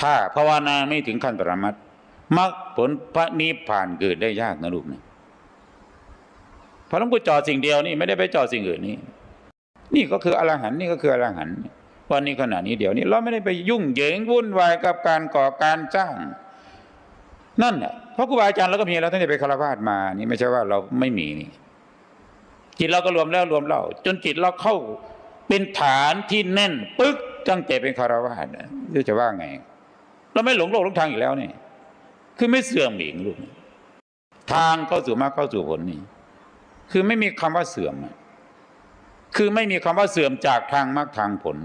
ถ้าภาวนาไม่ถึงขั้นปรมัตมรรคผลพระนิพพานเกิดได้ยากนะลูกนะพระหลวงปู่จอดสิ่งเดียวนี่ไม่ได้ไปจอดสิ่งอื่นนี่นี่ก็คืออรหันต์นี่ก็คืออรหันต์วันนี้ขณะนี้เดี๋ยวนี้ เราไม่ได้ไปยุ่งเหยิงวุ่นวายกับการก่อการจ้าง นั่นแหละเพราะครูบาอาจารย์เราก็มีแล้วตั้งแต่ไปคารวาสมา นี่ไม่ใช่ว่าเราไม่มีนี่จิตเราก็รวมแล้วรวมเล่าจนจิตเราเข้าเป็นฐานที่แน่นปึ๊กตั้งแต่เป็นคารวาสนะจะว่าไง เราไม่หลงโลกหลงทางอีกแล้วนี่ คือไม่เสื่อมอีกลูกทางเข้าสู่มรรคเข้าสู่ผลนี่ คือไม่มีคำว่าเสื่อม คือไม่มีคำว่าเสื่อมจากทางมรรคทางผล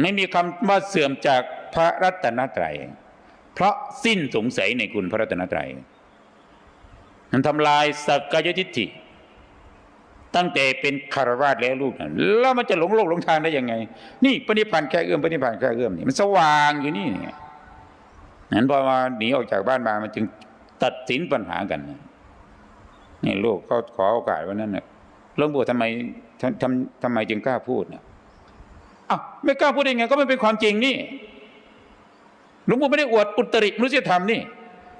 ไม่มีคำว่าเสื่อมจากพระรัตนตรัย เพราะสิ้นสงสัยในคุณพระรัตนตรัยมันทำลายสักกายทิฏฐิ ตั้งแต่เป็นคารวาสแล้วลูกนะแล้วมันจะหลงโลกหลงทางได้ยังไง นี่ปณิพันธ์แค่เอื้อมปณิพันธ์แค่เอื้อมนี่มันสว่างอยู่นี่เนี่ยนั้นพอมาหนีออกจากบ้านมามันจึงตัดสินปัญหากันนี่ลูกก็ขอโอกาสวันนั้นนะหลวงปู่ทำไมทำทำทำไมจึงกล้าพูดนะอ้าวไม่กล้าพูดได้ไง ก็มันเป็นความจริงนี่หลวงปู่ไม่ได้อวดอุตริมนุษยธรรมนี่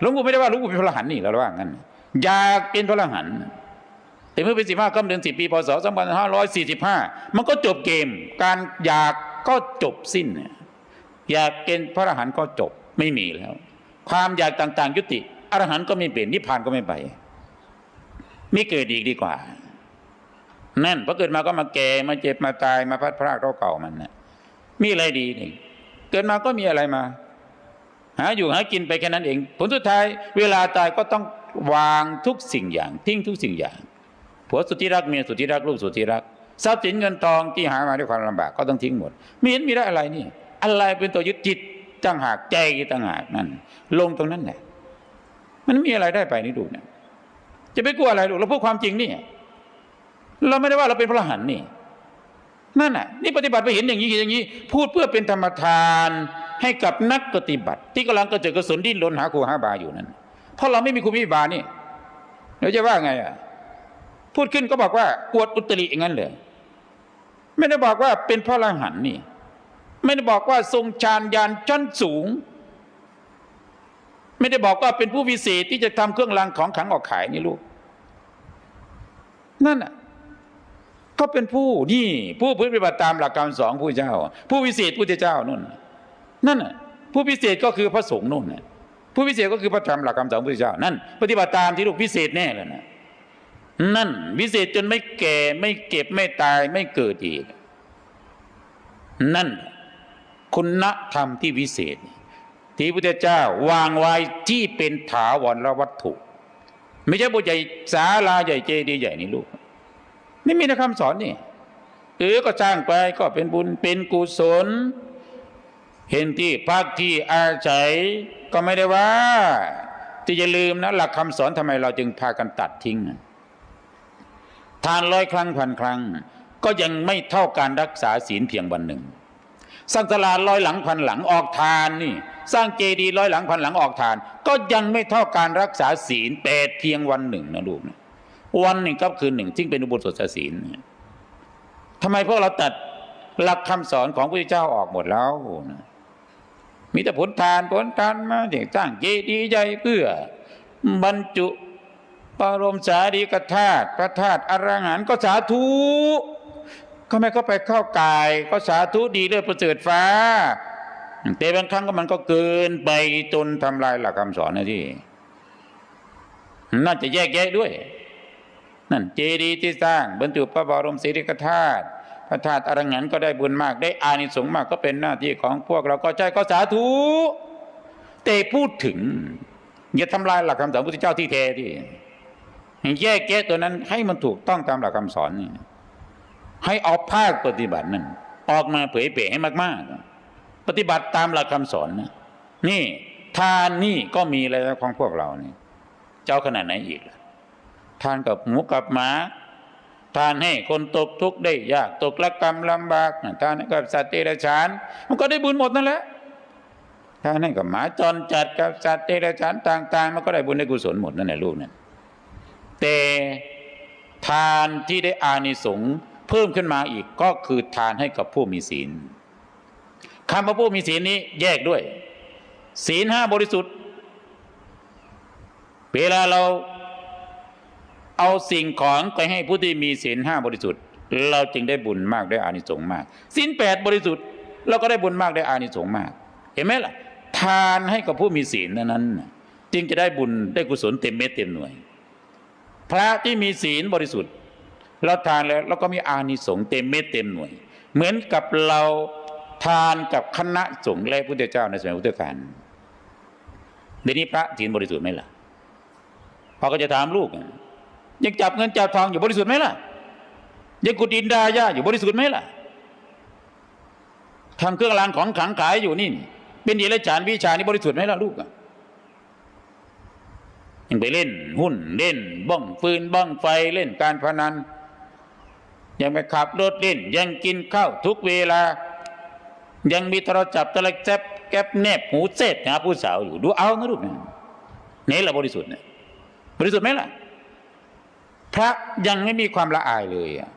หลวงปู่ไม่ได้ว่าหลวงปู่เป็นพระหันนี่เราว่างั้นอยากเป็นพระหันต์ แต่เมื่อเป็นสิบห้าค่ำเดือนสิบปีพศสองพันห้าร้อยสี่สิบห้ามันก็จบเกม การอยากก็จบสิ้น อยากเป็นพระอรหันต์ก็จบไม่มีแล้ว ความอยากต่างๆ ยุติอรหันต์ก็ไม่เป็นนิพพานก็ไม่ไป ไม่เกิดอีกดีกว่า นั่นพอเกิดมาก็มาแก่มาเจ็บมาตายมาพัดพรากเราเก่ามันนะมีอะไรดีนี่เกิดมาก็มีอะไรมาหาอยู่หากินไปแค่นั้นเอง ผลสุดท้าย เวลาตายก็ต้องวางทุกสิ่งอย่าง ทิ้งทุกสิ่งอย่าง ผัวสุดที่รักเมียสุดที่รักลูกสุดที่รักทรัพย์สินเงินทองที่หามาด้วยความลำบากก็ต้องทิ้งหมดไม่เห็นมีได้อะไรนี่ อะไรเป็นตัวยึดจิตตั้งหากใจตั้งหากนั่นลงตรงนั้นแหละมันมีอะไรได้ไปนี่ดูเนี่ยจะไปกลัวอะไรลูเราพูดความจริงนี่เราไม่ได้ว่าเราเป็นพระรหันนี่นั่นน่ะนี่ปฏิบัติไปเห็นอย่างนี้อย่างนี้ พูดเพื่อเป็นธรรมทานให้กับนักปฏิบัติ ที่กำลังกระเจิดกระสนดิ้นรนหาครูหาบาอยู่นั่นเพราะเราไม่มีครูไม่มีบานี่เดี๋ยวจะว่าไงอะ พูดขึ้นก็บอกว่า อวดอุตริอย่างนั้นเลยไม่ได้บอกว่าเป็นพระอรหันต์นี่ ไม่ได้บอกว่าทรงฌานยานชั้นสูง ไม่ได้บอกว่าเป็นผู้วิเศษที่จะทำเครื่องรางของขังออกขายนี่ลูก นั่นอะก็เป็นผู้นี่ ผู้ปฏิบัติตามหลักการสองผู้เจ้า ผู้วิเศษผู้เจ้านั่นนั่นน่ะผู้พิเศษก็คือพระสงฆ์นู่นน่ะผู้พิเศษก็คือพระธรรมหลักคำสอนพระเจ้านั่นปฏิบัติตามที่ลูกพิเศษแน่เลยนะ นั่น วิเศษจนไม่แก่ ไม่เก็บไม่ตายไม่เกิดอีก นั่น คุณธรรมที่วิเศษ ที่พุทธเจ้าวางไว้ที่เป็นถาวรวัตถุ ไม่ใช่บุญใหญ่ศาลาใหญ่เจดีย์ใหญ่นี่ลูก ไม่มีในคำสอนนี่เออก็สร้างไปก็เป็นบุญเป็นกุศล เห็นที่พักที่อาศัยก็ไม่ได้ว่า ที่จะลืมนะ หลักคำสอนทำไมเราจึงพากันตัดทิ้ง ทานร้อยครั้งพันครั้ง ก็ยังไม่เท่าการรักษาศีลเพียงวันหนึ่ง สร้างตลาดร้อยหลังพันหลังออกทานนี่ สร้างเจดีย์ร้อยหลังพันหลังออกทาน ก็ยังไม่เท่าการรักษาศีลแปดเพียงวันหนึ่งนะลูกนะวันหนึ่งก็คือหนึ่งที่เป็นอุโบสถศีลทำไมพวกเราตัดหลักคำสอนของพระเจ้าออกหมดแล้วนะมีแต่ผลทานผลทานมาเด็กสร้างเจดีย์ใหญ่เพื่อบรรจุ ปรมสารีกธาตุพระธาตุอรหันต์ก็สาธุก็ไม่ก็ไปเข้ากาย ก็สาธุดีเลิศประเสริฐฟ้า แต่บางครั้งก็มันก็เกินไปจนทำลายหลักคำสอนนะที่ น่าจะแยกแยะด้วย นั่นเจดีย์ที่สร้างบรรจุพระบรมสารีกธาตุพระธาตุอรหันต์ก็ได้บุญมาก ได้อานิสงส์มากก็เป็นหน้าที่ของพวกเราก็ใช่ก็สาธุแต่พูดถึงอย่าทำลายหลักคำสอนพระพุทธเจ้าที่แท้ที่ แยกแยะตัวนั้นให้มันถูกต้องตามหลักคำสอนนี่ให้เอาภาคปฏิบัตินั้นออกมาเผยเผยให้มากๆ ปฏิบัติตามหลักคำสอนนะนี่ทานนี่ก็มีแล้วของพวกเรานี่เจ้าขนาดไหนอีกทานกับหมูกับหมาทานให้คนตกทุกข์ได้ยากตกละกรรมลำบากทานให้กับสัตว์เดรัจฉาน มันก็ได้บุญหมดนั่นแหละทานให้กับหมาจรจัดกับสัตว์เดรัจฉานต่าง ๆ มันก็ได้บุญได้กุศลหมดนั่นแหละลูกเนั่น แต่ทานที่ได้อานิสงส์เพิ่มขึ้นมาอีกก็คือทานให้กับผู้มีศีลคำว่าผู้มีศีลนี้แยกด้วย ศีลห้าบริสุทธิ์ เวลาเราเอาสิ่งของไปให้ผู้ที่มีศีลห้าบริสุทธิ์ เราจึงได้บุญมากได้อานิสงส์มากศีลแปดบริสุทธิ์เราก็ได้บุญมากได้อานิสงส์มาก เห็นไหมล่ะ ทานให้กับผู้มีศีลนั้น จึงจะได้บุญได้กุศลเต็มเม็ดเต็มหน่วย พระที่มีศีลบริสุทธิ์ เราทานแล้วเราก็มีอานิสงส์เต็มเม็ดเต็มหน่วย เหมือนกับเราทานกับคณะสงฆ์และพุทธเจ้าในสมัยพุทธกาลเดี๋ยวนี้พระศีลบริสุทธิ์ไหมล่ะพ่อก็จะถามลูก ยังจับเงินจับทองอยู่บริสุทธิ์ไหมล่ะ ยังกุดินดาย่าอยู่บริสุทธิ์ไหมล่ะทำเครื่องรางของขลังขายอยู่นี่ เป็นเดรัจฉานวิชานี่บริสุทธิ์ไหมล่ะลูกอะ ยังไปเล่นหุ้นเล่น บ้องฟืนบ้องไฟเล่นการพนัน ยังไปขับรถเล่น ยังกินข้าวทุกเวลา ยังมีโทรศัพท์โทรศัพท์แก๊บแนบหูเสร็จหาผู้สาวอยู่ดูเอานะลูกนะนี่แหละบริสุทธิ์เนี่ยบริสุทธิ์ไหมล่ะ พระยังไม่มีความละอายเลยอะ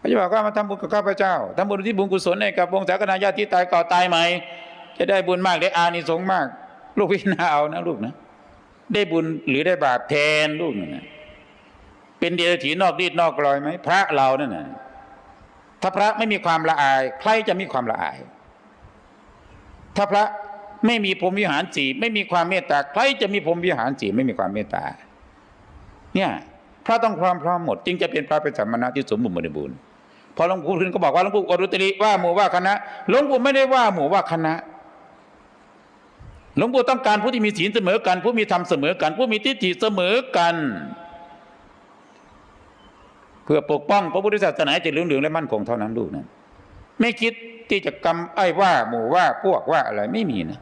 พระเจ้าบอกว่ามาทำบุญกับข้าพเจ้าทำบุญที่บุญกุศลให้กับวงศาคณาญาติที่ตายก่าตายใหม่จะได้บุญมากได้อานิสงส์มาก ลูกพิจารณาเอานะลูกนะ ได้บุญหรือได้บาปแทนลูกนั่นนะเป็นเดรัจฉีนอกรีดนอกกลอยไหมพระเรานั่นน่ะถ้าพระไม่มีความละอาย ใครจะมีความละอาย ถ้าพระไม่มีพรมวิหารสีไม่มีความเมตตาใครจะมีพรมวิหารสีไม่มีความเมตตา เนี่ย พระต้องพร้อมพร้อมหมด จึงจะเป็นพระเป็นสัมมาณะที่สมบูรณ์บริบูรณ์พอหลวงปู่ขึ้นก็บอกว่าหลวงปู่อรุตริว่าหมู่ว่าคณะหลวงปู่ไม่ได้ว่าหมู่ว่าคณะ หลวงปู่ต้องการผู้ที่มีศีลเสมอกัน ผู้มีธรรมเสมอกัน ผู้มีทิฏฐิเสมอกัน เพื่อปกป้องพระพุทธศาสนาจะเหลืองเหลืองและมั่นคงเท่านั้นดูนะไม่คิดที่จะกำไอ้ว่าหมู่ว่าพวกว่าอะไรไม่มีนะ